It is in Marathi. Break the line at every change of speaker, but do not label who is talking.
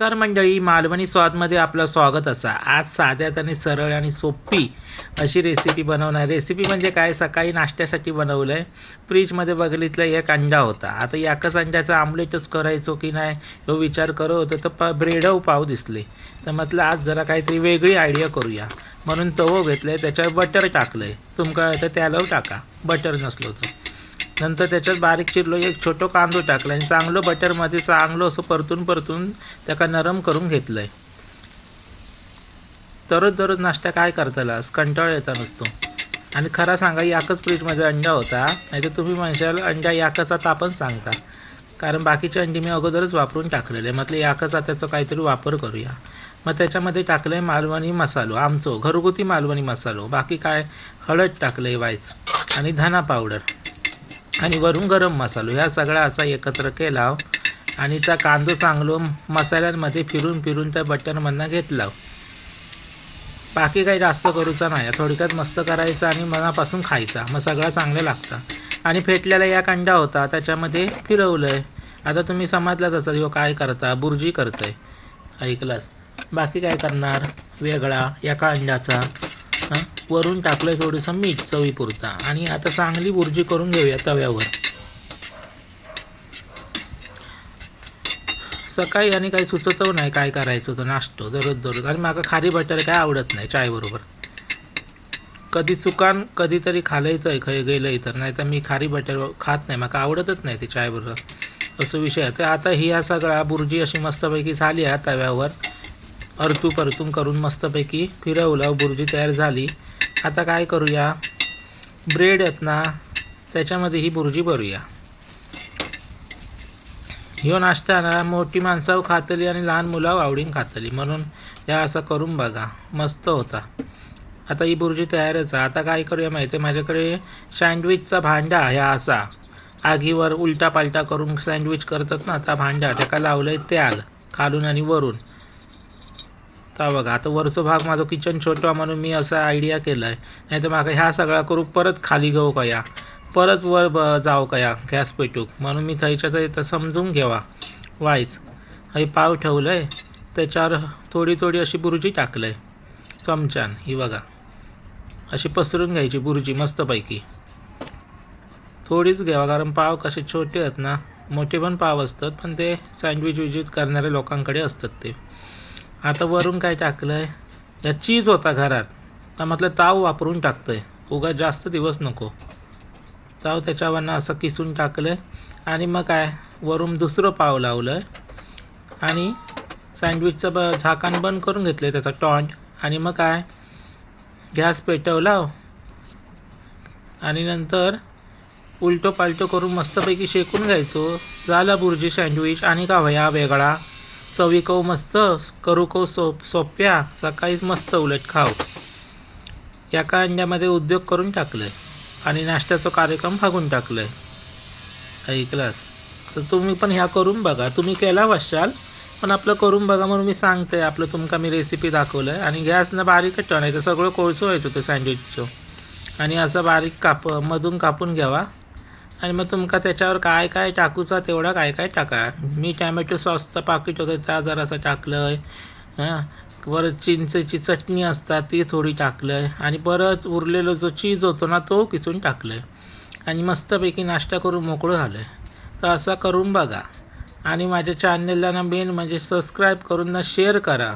नमस्कार मंडळी मालवणी स्वादमध्ये आपलं स्वागत असा. आज साध्यात आणि सरळ आणि सोपी अशी रेसिपी बनवणार. रेसिपी म्हणजे काय? सकाळी नाश्त्यासाठी बनवलं आहे फ्रीजमध्ये बघितलं एक अंडा होता. आता एकाच अंड्याचा आमलेटच करायचो की नाही हो विचार करत होतो. तर प ब्रेडव पाव दिसले. तर म्हटलं आज जरा काहीतरी वेगळी आयडिया करूया. म्हणून तवो घेतलं आहे त्याच्यावर बटर टाकलं आहे तुमका तर त्यालाव टाका. बटर नसलो तर. नंतर त्याच्यात बारीक चिरलो एक छोटो कांदो टाकला आणि चांगलं बटरमध्ये चांगलं असं परतून परतून त्याका नरम करून घेतलंय. दररोज दररोज नाश्ता काय करतालास कंटाळ येता नसतो. आणि खरा सांगा याकच फ्रीजमध्ये अंडा होता नाही तर तुम्ही म्हणशाल अंडा याकाचा तापच सांगता. कारण बाकीचे अंडी मी अगोदरच वापरून टाकलेले. म्हटलं याकाचा त्याचा काहीतरी वापर करूया. मग त्याच्यामध्ये टाकलं आहे मालवणी मसालो आमचो घरगुती मालवणी मसालो. बाकी काय? हळद टाकलं आहे वायच आणि धना पावडर. आणि वरून गरम मसालो. ह्या सगळा असा एकत्र केला हो. आणि त्या कांदो चांगलो मसाल्यांमध्ये फिरून फिरून त्या बटरमधनं घेतला हो. बाकी काही जास्त करूचा नाही. थोडक्यात मस्त करायचा आणि मनापासून खायचा. मग सगळा चांगलं लागतं. आणि फेटलेला या अंडा होता. त्याच्यामध्ये फिरवलं आहे आता तुम्ही समजलाच असाल हो काय करता? बुर्जी करतंय. ऐकलास. बाकी काय करणार? वेगळा या अंड्याचा वरून टाकलं थोडंसं मीठ चवीपुरता. आणि आता चांगली बुर्जी करून घेऊया तव्यावर. सकाळी आणि काही सुचतव नाही काय करायचं होतं नाश्तो दररोज दररोज. आणि मला खारी बटर काय आवडत नाही चायबरोबर कधी चुकान कधीतरी खालंय तर खय गेलंय तर. नाही तर मी खारी बटर खात नाही मला आवडतच नाही ते चायबरोबर असं विषय आहे. तर आता ही हा सगळा बुर्जी अशी मस्तपैकी झाली आहे तव्यावर. अर्तू परतून करून मस्तपैकी फिरवलं बुर्जी तयार झाली. आता काय करूया? ब्रेड आहेत ना त्याच्यामध्ये ही बुर्जी भरूया. ह्यो नाश्ता ना मोठी माणसं खातली आणि लहान मुलं आवडीन खातली. म्हणून या असं करून बघा. मस्त होता. आता ही बुर्जी तयारच आहे. आता काय करूया माहिती आहे? माझ्याकडे सँडविचचा भांडा ह्या असा. आगीवर उलटा पालटा करून सँडविच करतात ना त्या भांडा. त्याका लावलं आहे त्याल खालून आणि वरून. का बघा. आता वरचो भाग माझं किचन छोटं म्हणून मी असा आयडिया केला आहे नाही तर माका ह्या सगळा करू परत खाली घेऊ कया परत वर ब जाऊ कया गॅस पेटूक म्हणून मी थंयच्या थंय तर समजून घ्यावा वायच हे पाव ठेवलं आहे त्याच्यावर थोडी थोडी अशी बुर्जी टाकलं आहे चमच्यान ही बघा. अशी पसरून घ्यायची बुर्जी मस्तपैकी. थोडीच घ्यावा कारण पाव कसे छोटे आहेत ना. मोठे पण पाव असतात पण ते सँडविच विजिट करणाऱ्या लोकांकडे असतात ते. आता वरून काय टाकलं आहे या चीज होता घरात. तर म्हटलं ताव वापरून टाकतं आहे उगा जास्त दिवस नको. ताव त्याच्यावरनं असं किसून टाकलं आहे आणि मग काय? वरून दुसरं पाव लावलं आहे आणि सँडविचचं ब झाकण बंद करून घेतलं आहे त्याचा टॉन्ट. आणि मग काय? गॅस पेटवला. आणि नंतर उलटो पालटो करून मस्तपैकी शेकून घ्यायचो. झाला बुर्जी सँडविच आणि का वया वेगळा. चवीकव मस्त करू कव सोप सोप्या सकाळीच मस्त उलट खाऊ एका अंड्यामध्ये उद्योग करून टाकलं आहे आणि नाश्त्याचा कार्यक्रम भागून टाकलं आहे ऐकलास? तर तुम्ही पण ह्या करून बघा. तुम्ही केला वशाल पण आपलं करून बघा म्हणून मी सांगते आपलं तुमका मी रेसिपी दाखवलं आहे आणि गॅसनं बारीकच टणायचं सगळं कोळसं व्हायचं होतं सँडविचचं आणि असं बारीक काप मधून कापून घ्यावा. आणि मग तुमका त्याच्यावर काय काय टाकूचा तेवढा काय काय टाका. मी टॅमॅटो सॉसचं पाकिट होतं त्या जरासं टाकलं आहे हां. परत चिंचेची चटणी असतात ती थोडी टाकलं आहे आणि परत उरलेलो जो चीज होतो ना तो किसून टाकलं आहे आणि मस्तपैकी नाश्ता करून मोकळं झालं आहे तर असं करून बघा. आणि माझ्या चॅनलला ना मेन म्हणजे सबस्क्राईब करून ना शेअर करा.